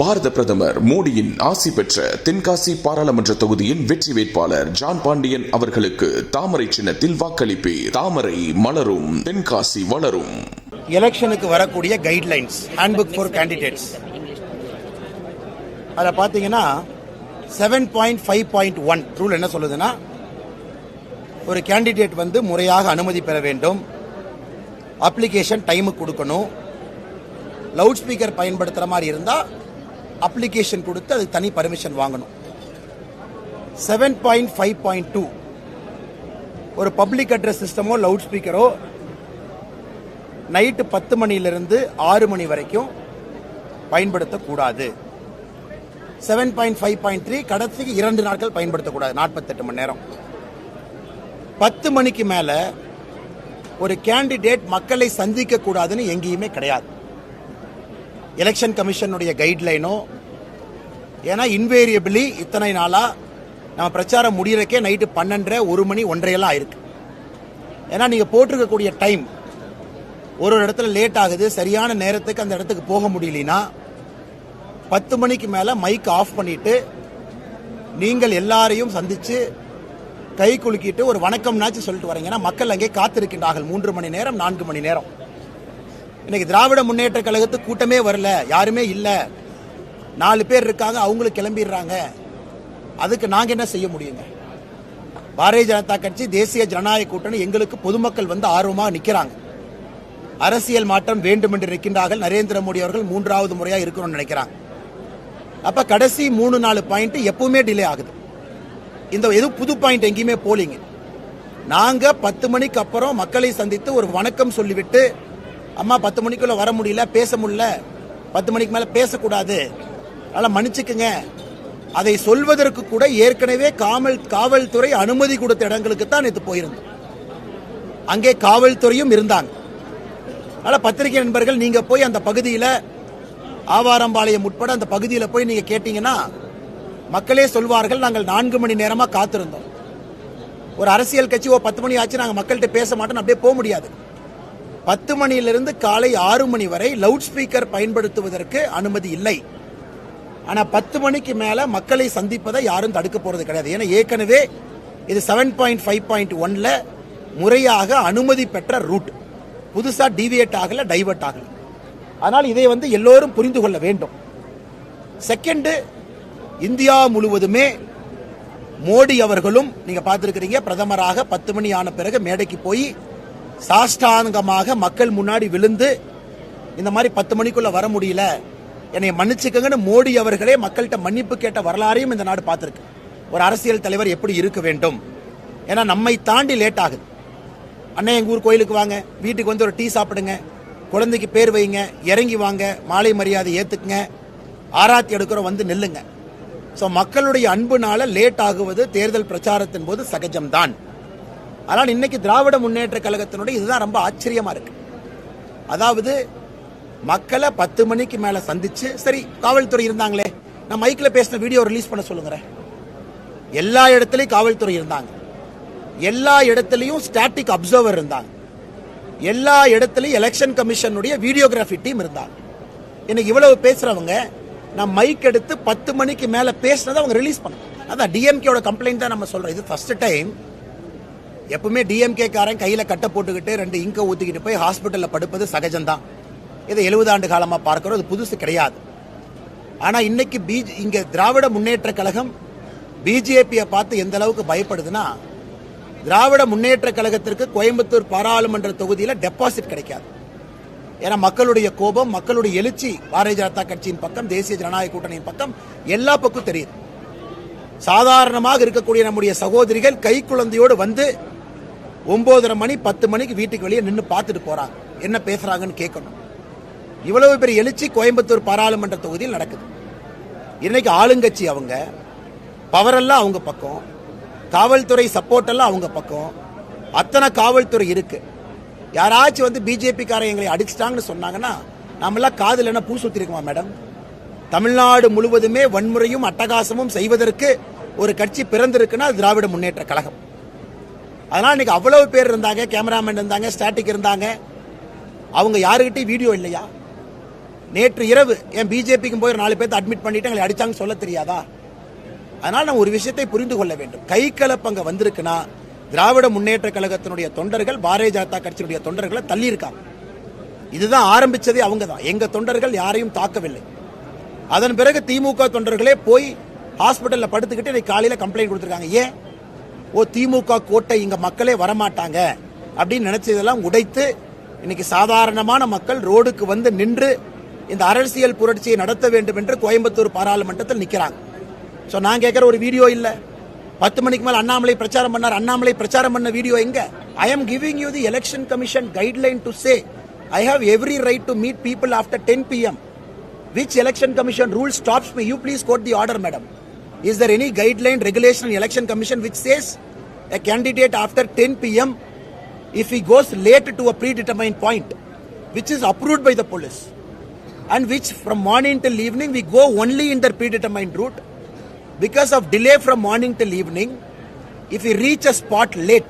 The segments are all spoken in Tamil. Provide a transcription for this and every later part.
பாரத பிரதமர் மோடியின் ஆசி பெற்ற தென்காசி பாராளுமன்ற தொகுதியின் வெற்றி வேட்பாளர் ஜான் பாண்டியன் அவர்களுக்கு தாமரை சின்னத்தில் வாக்களிப்பு தாமரை மலரும் தென்காசி வளரும். எலெக்ஷனுக்கு வரக்கூடிய கைட்லைன்ஸ் ஹேண்ட்புக் ஃபார் கேண்டிடேட்ஸ் அதில் பார்த்தீங்கன்னா seven point five point one rule என்ன சொல்லுதுன்னா ஒரு கேண்டிடேட் வந்து முறையாக அனுமதி பெற வேண்டும். அப்ளிகேஷன் டைமுக்கு கொடுக்கணும். லவுட் ஸ்பீக்கர் பயன்படுத்துகிற மாதிரி இருந்தால் அப்ளிகேஷன் கொடுத்து அதுக்கு தனி பர்மிஷன் வாங்கணும். Seven point five point two ஒரு பப்ளிக் அட்ரஸ் சிஸ்டமோ லவுட் ஸ்பீக்கரோ நைட்டு பத்து மணியிலிருந்து ஆறு மணி வரைக்கும் பயன்படுத்தக்கூடாது. Seven point five point three கடைசிக்கு இரண்டு நாட்கள் பயன்படுத்தக்கூடாது நாற்பத்தெட்டு மணி நேரம். பத்து மணிக்கு மேலே ஒரு கேண்டிடேட் மக்களை சந்திக்க கூடாதுன்னு எங்கேயுமே கிடையாது. எலெக்ஷன் கமிஷனுடைய கைட்லைனோ ஏன்னா இன்வேரியபிளி இத்தனை நாளாக நம்ம பிரச்சாரம் முடியறக்கே நைட்டு பன்னெண்டரை ஒரு மணி ஒன்றையெல்லாம் ஆயிருக்கு. ஏன்னா நீங்கள் போட்டிருக்கக்கூடிய டைம் ஒரு ஒரு இடத்துல லேட் ஆகுது சரியான நேரத்துக்கு அந்த இடத்துக்கு போக முடியலனா பத்து மணிக்கு மேலே மைக் ஆஃப் பண்ணிட்டு நீங்கள் எல்லாரையும் சந்தித்து கை குலுக்கிட்டு ஒரு வணக்கம்னாச்சும் சொல்லிட்டு வரீங்க. ஏன்னா மக்கள் அங்கே காத்திருக்கின்றார்கள். மூன்று மணி நேரம் நான்கு மணி நேரம். இன்னைக்கு திராவிட முன்னேற்ற கழகத்துக்கு கூட்டமே வரல யாருமே இல்லை. நாலு பேர் இருக்காங்க அவங்களும் கிளம்பிடுறாங்க. அதுக்கு நாங்கள் என்ன செய்ய முடியுங்க? பாரதிய ஜனதா கட்சி தேசிய ஜனநாயக கூட்டணி எங்களுக்கு பொதுமக்கள் வந்து ஆர்வமாக நிற்கிறாங்க அரசியல் மாற்றம் வேண்டும் என்று நிற்கின்றார்கள். நரேந்திர மோடி அவர்கள் மூன்றாவது முறையாக இருக்கணும்னு நினைக்கிறாங்க. அப்போ கடைசி மூணு நாலு பாயிண்ட் எப்பவுமே டிலே ஆகுது. இந்த எது புது பாயிண்ட் எங்கேயுமே போலிங்க. நாங்கள் பத்து மணிக்கு அப்புறம் மக்களை சந்தித்து ஒரு வணக்கம் சொல்லிவிட்டு அம்மா பத்து மணிக்குள்ள வர முடியல பேச முடியல. பத்து மணிக்கு மேலே பேசக்கூடாது. அதனால மன்னிச்சுக்குங்க. அதை சொல்வதற்கு கூட ஏற்கனவே காவல் காவல்துறை அனுமதி கொடுத்த இடங்களுக்கு தான் நேற்று போயிருந்தோம். அங்கே காவல்துறையும் இருந்தாங்க. அதனால பத்திரிகை நண்பர்கள் நீங்க போய் அந்த பகுதியில் ஆவாரம்பாளையம் உட்பட அந்த பகுதியில் போய் நீங்க கேட்டீங்கன்னா மக்களே சொல்வார்கள் நாங்கள் நான்கு மணி நேரமா காத்திருந்தோம். ஒரு அரசியல் கட்சி ஓ பத்து மணி ஆச்சு நாங்கள் மக்கள்கிட்ட பேச மாட்டோம் அப்படியே போக முடியாது. பத்து மணியிலிருந்து காலை ஆறு மணி வரை லவுட் ஸ்பீக்கர் பயன்படுத்துவதற்கு அனுமதி இல்லை. ஆனா பத்து மணிக்கு மேல மக்களை சந்திப்பதை யாரும் தடுக்க போறது கிடையாது. ஏன்னா ஏற்கனவே இது செவன் பாயிண்ட் ஃபைவ் பாயிண்ட் ஒன்ல முறையாக அனுமதி பெற்ற ரூட் புதுசா டிவியேட் ஆகல டைவர்ட் ஆகல. ஆனால் இதை வந்து எல்லோரும் புரிந்து கொள்ள வேண்டும். செகண்டு இந்தியா முழுவதுமே மோடி அவர்களும் நீங்க பார்த்துருக்கிறீங்க பிரதமராக பத்து மணி ஆன பிறகு மேடைக்கு போய் சாஷ்டாங்கமாக மக்கள் முன்னாடி விழுந்து இந்த மாதிரி பத்து மணிக்குள்ள வர முடியல என்னை மன்னிச்சுக்கங்கன்னு மோடி அவர்களே மக்கள்கிட்ட மன்னிப்பு கேட்ட வரலாறையும் இந்த நாடு பார்த்துருக்கு. ஒரு அரசியல் தலைவர் எப்படி இருக்க வேண்டும்? ஏன்னா நம்மை தாண்டி லேட் ஆகுது. அண்ணன் எங்கள் ஊர் கோயிலுக்கு வாங்க. வீட்டுக்கு வந்து ஒரு டீ சாப்பிடுங்க. குழந்தைக்கு பேர் வைங்க. இறங்கி வாங்க. மாலை மரியாதை ஏற்றுக்குங்க ஆராத்தி எடுக்கிறோம் வந்து நில்லுங்க. ஸோ மக்களுடைய அன்புனால லேட் ஆகுவது தேர்தல் பிரச்சாரத்தின் போது சகஜம்தான். ஆனால் இன்னைக்கு திராவிட முன்னேற்ற கழகத்தினுடைய இதுதான் ரொம்ப ஆச்சரியமாக இருக்கு. அதாவது மக்களை பத்து மணிக்கு மேல சந்திச்சு சரி காவல்துறை இருந்தாங்களே நான் மைக்ல பேசின வீடியோ ரிலீஸ் பண்ண சொல்லுங்கிறேன். எல்லா இடத்துலயும் காவல்துறை இருந்தாங்க. எல்லா இடத்துலயும் ஸ்டாட்டிக் அப்சர்வர் இருந்தாங்க. எல்லா இடத்துலயும் எலெக்ஷன் கமிஷனுடைய வீடியோகிராஃபி டீம் இருந்தாங்க. எனக்கு இவ்வளவு பேசுறவங்க நான் மைக் எடுத்து பத்து மணிக்கு மேல பேசினதை அவங்க ரிலீஸ் பண்ண. அதான் டிஎம்கேட கம்ப்ளைண்ட் தான் நம்ம சொல்றோம். இது ஃபர்ஸ்ட் டைம் எப்பவுமே டிஎம்கே காரன் கையில கட்டை போட்டுக்கிட்டு ரெண்டு இங்க ஊத்திக்கிட்டு போய் ஹாஸ்பிட்டல்ல படுப்பது சகஜம்தான். இதை எழுபது ஆண்டு காலமாக பார்க்குறோம். இது புதுசு கிடையாது. ஆனால் இன்னைக்கு பிஜி இங்கே திராவிட முன்னேற்ற கழகம் பிஜேபியை பார்த்து எந்த அளவுக்கு பயப்படுதுன்னா திராவிட முன்னேற்ற கழகத்திற்கு கோயம்புத்தூர் பாராளுமன்ற தொகுதியில் டெபாசிட் கிடைக்காது. ஏன்னா மக்களுடைய கோபம் மக்களுடைய எழுச்சி பாரதிய ஜனதா கட்சியின் பக்கம் தேசிய ஜனநாயக கூட்டணியின் பக்கம் எல்லா பக்கம் தெரியுது. சாதாரணமாக இருக்கக்கூடிய நம்முடைய சகோதரிகள் கை குழந்தையோடு வந்து ஒன்பதரை மணி பத்து மணிக்கு வீட்டுக்கு வெளியே நின்று பார்த்துட்டு போறாங்க. என்ன பேசுறாங்கன்னு கேட்கணும். இவ்வளவு பெரிய எழுச்சி கோயம்புத்தூர் பாராளுமன்ற தொகுதியில் நடக்குது. இன்னைக்கு ஆளுங்கட்சி அவங்க பவரெல்லாம் அவங்க பக்கம் காவல்துறை சப்போர்ட் எல்லாம் அவங்க பக்கம் அத்தனை காவல்துறை இருக்கு. யாராச்சும் வந்து பிஜேபி எங்களை அடிச்சிட்டாங்கன்னு சொன்னாங்கன்னா நாமெல்லாம் காதில் என்ன பூ சுத்திருக்கோமா மேடம் தமிழ்நாடு முழுவதுமே வன்முறையும் அட்டகாசமும் செய்வதற்கு ஒரு கட்சி பிறந்திருக்குன்னா திராவிட முன்னேற்ற கழகம். அதனால இன்னைக்கு அவ்வளவு பேர் இருந்தாங்க கேமராமேன் இருந்தாங்க ஸ்டாட்டிக் இருந்தாங்க. அவங்க யாருக்கிட்டையும் வீடியோ இல்லையா? நேற்று இரவு என் பிஜேபிக்கும் போய் நாலு பேர்த்து அட்மிட் பண்ணிட்டு எங்களை அடிச்சாங்க சொல்ல தெரியாதா? அதனால் நம்ம ஒரு விஷயத்தை புரிந்து கொள்ள வேண்டும். கை கலப்பு அங்க வந்திருக்குன்னா திராவிட முன்னேற்ற கழகத்தினுடைய தொண்டர்கள் பாரதிய ஜனதா கட்சியினுடைய தொண்டர்களை தள்ளியிருக்காங்க. இதுதான் ஆரம்பிச்சதே அவங்க தான் எங்க தொண்டர்கள் யாரையும் தாக்கவில்லை. அதன் பிறகு திமுக தொண்டர்களே போய் ஹாஸ்பிட்டலில் படுத்துக்கிட்டு இன்னைக்கு காலையில கம்ப்ளைண்ட் கொடுத்துருக்காங்க. ஏன்? ஓ திமுக கோட்டை இங்க மக்களே வரமாட்டாங்க அப்படின்னு நினைச்சதெல்லாம் உடைத்து இன்னைக்கு சாதாரணமான மக்கள் ரோடுக்கு வந்து நின்று இந்த அரசியல் புரட்சியை நடத்த வேண்டும் என்று கோயம்புத்தூர் பாராளுமன்றத்தில் நிற்கிறாங்க ஸோ நான் கேட்குற ஒரு வீடியோ இல்லை பத்து மணிக்கு மேலே அண்ணாமலை பிரச்சாரம் பண்ணார் அண்ணாமலை பிரச்சாரம் பண்ண வீடியோ எங்க I am giving you the election commission guideline to say I have every right to meet people after ten PM which election commission rule stops me you please quote the order madam is there any guideline regulation election commission which says a candidate after 10 p.m. if he goes late to a predetermined point which is approved by the police and which from morning till evening we go only in the predetermined route, because of delay from morning till evening, if we reach a spot late,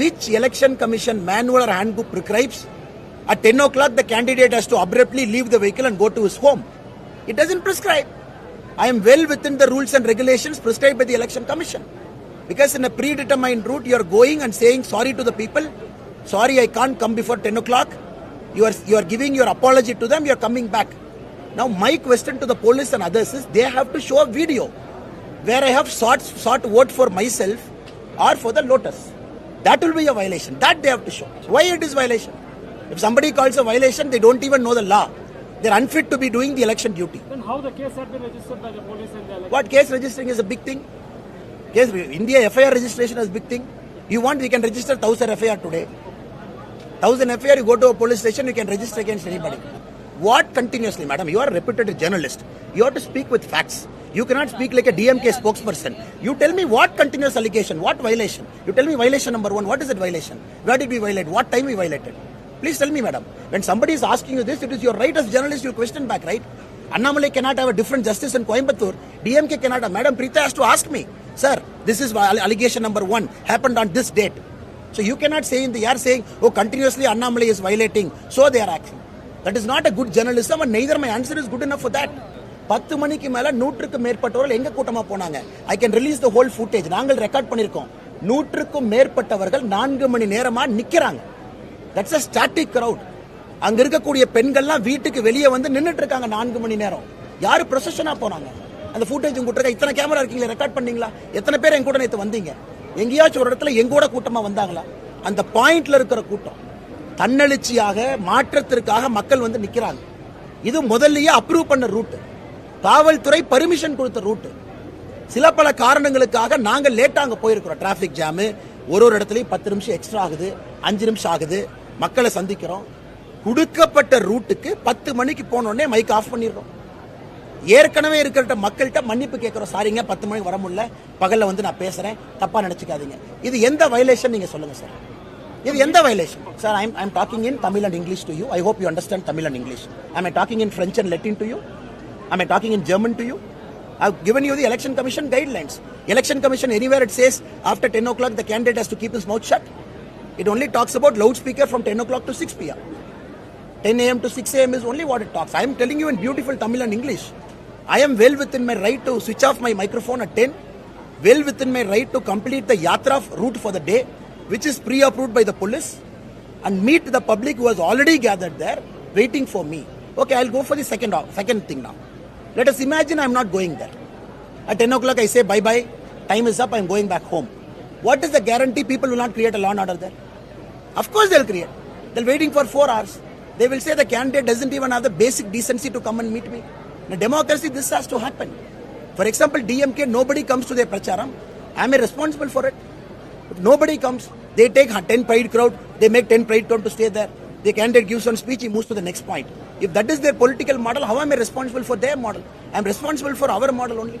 which election commission manual or handbook prescribes at 10 o'clock the candidate has to abruptly leave the vehicle and go to his home. It doesn't prescribe. I am well within the rules and regulations prescribed by the election commission. Because in a predetermined route you are going and saying sorry to the people sorry i can't come before 10 o'clock you are you are giving your apology to them you are coming back now my question to the police and others is they have to show a video where I have sought, sought vote for myself or for the Lotus. That will be a violation. That they have to show. Why it is violation? If somebody calls a violation, they don't even know the law. They're unfit to be doing the election duty. Then how the case had been registered by the police and the election? What case registering is a big thing? Case India FIR registration is a big thing. You want, we can register 1000 FIR today. 1000 FIR, you go to a police station, you can register against anybody. What continuously, madam? You are a reputed journalist. You have to speak with facts. You cannot speak like a DMK spokesperson. You tell me what continuous allegation, what violation. You tell me violation number one. What is it violation? Where did we violate? What time we violated? Please tell me, madam. When somebody is asking you this, it is your right as journalist. You question back, right? Annamalai cannot have a different justice in Coimbatore. DMK cannot have. Madam Preeta has to ask me, sir. This is allegation number one. Happened on this date. So you cannot say in the air saying, oh, continuously Annamalai is violating, so they are that That is not a good journalism and neither my answer is good enough for that. பத்து மணிக்கு மேலே நூற்றுக்கும் மேற்பட்டவர்கள் எங்க கூட்டமாக போனாங்க? I can release the whole footage நாங்கள் ரெக்கார்ட் பண்ணிருக்கோம். நூற்றுக்கும் மேற்பட்டவர்கள் நான்கு மணி நேரமாக நிற்கிறாங்க தட்ஸ் அ ஸ்டாட்டிக் க்ரௌட் அங்கே இருக்கக்கூடிய பெண்கள்லாம் வீட்டுக்கு வெளியே வந்து நின்றுட்டு இருக்காங்க நான்கு மணி நேரம். யார் ப்ரொசஷனாக போனாங்க? அந்த ஃபுட்டேஜ் உங்க இத்தனை கேமரா இருக்கீங்களா ரெக்கார்ட் பண்ணீங்களா? எத்தனை பேர் என் கூட நேற்று வந்தீங்க? எங்கேயாச்சும் ஒரு இடத்துல எங்கூட கூட்டமாக கூட்டமா வந்தாங்களா? அந்த பாயிண்ட்ல இருக்கிற கூட்டம். தன்னெழுச்சியாக மாற்றத்திற்காக மக்கள் வந்து நிற்கிறாங்க இது முதல்லயே அப்ரூவ் பண்ண ரூட் காவல்துறை பர்மிஷன் கொடுத்த ரூட் சில பல காரணங்களுக்காக நாங்கள் லேட்டா அங்கே போயிருக்கிறோம். டிராபிக் ஜாமு ஒரு ஒரு இடத்துலையும் பத்து நிமிஷம் எக்ஸ்ட்ரா ஆகுது அஞ்சு நிமிஷம் ஆகுது. மக்களை சந்திக்கிறோம். கொடுக்கப்பட்ட ரூட்டுக்கு பத்து மணிக்கு போனோடனே மைக் ஆஃப் பண்ணிடுறோம். ஏற்கனவே இருக்கிற மக்கள்கிட்ட மன்னிப்பு கேட்கிறோம் சாரிங்க பத்து மணிக்கு வர முடியல பகல்ல வந்து நான் பேசுறேன் தப்பா நினைச்சுக்காதீங்க இது எந்த வயலேஷன் நீங்க சொல்லுங்க சார் இது எந்த violation sir I'm I'm talking in Tamil and English to you I hope you understand Tamil and English I'm I talking in French and Latin to you I'm I talking in German to you I've given you the election commission guidelines. Election commission anywhere it says after 10 o'clock the candidate has to keep his mouth shut. It only talks about loudspeaker from 10 o'clock to 6 p.m. 10 a.m. to 6 a.m. is only what it talks. I am telling you in beautiful Tamil and English. I am well within my right to switch off my microphone at 10, well within my right to complete the yatra route for the day, which is pre-approved by the police, and meet the public who has already gathered there, waiting for me. Okay, I'll go for the second second thing now. Let us imagine I'm not going there. At 10 o'clock, I say bye bye, time is up, I'm going back home. What is the guarantee people will not create a law and order there? Of course, they'll create. They're waiting for four hours. They will say the candidate doesn't even have the basic decency to come and meet me. In a democracy, this has to happen. For example, DMK, nobody comes to their pracharam. I am I responsible for it? Nobody comes, they take 10 pride crowd, they make 10 pride crowd to stay there. The candidate gives one speech, he moves to the next point. If that is their political model, how am I responsible for their model? I'm responsible for our model only.